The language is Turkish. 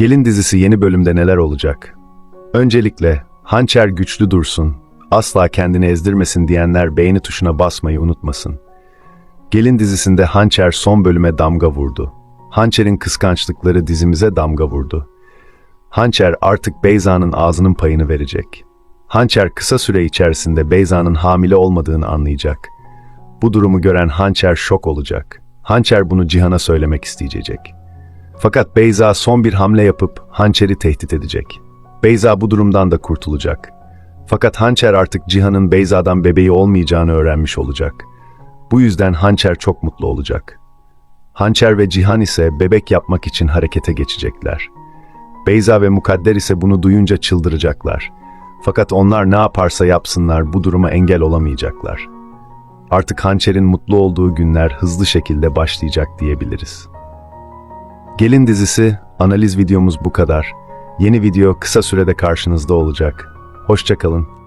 Gelin dizisi yeni bölümde neler olacak? Öncelikle hançer güçlü dursun, asla kendini ezdirmesin diyenler beğeni tuşuna basmayı unutmasın. Gelin dizisinde Hançer son bölüme damga vurdu. Hançer'in kıskançlıkları dizimize damga vurdu. Hançer artık Beyza'nın ağzının payını verecek. Hançer kısa süre içerisinde Beyza'nın hamile olmadığını anlayacak. Bu durumu gören Hançer şok olacak. Hançer bunu Cihan'a söylemek isteyecek. Fakat Beyza son bir hamle yapıp Hançer'i tehdit edecek. Beyza bu durumdan da kurtulacak. Fakat Hançer artık Cihan'ın Beyza'dan bebeği olmayacağını öğrenmiş olacak. Bu yüzden Hançer çok mutlu olacak. Hançer ve Cihan ise bebek yapmak için harekete geçecekler. Beyza ve Mukadder ise bunu duyunca çıldıracaklar. Fakat onlar ne yaparsa yapsınlar bu duruma engel olamayacaklar. Artık Hançer'in mutlu olduğu günler hızlı şekilde başlayacak diyebiliriz. Gelin dizisi, analiz videomuz bu kadar. Yeni video kısa sürede karşınızda olacak. Hoşçakalın.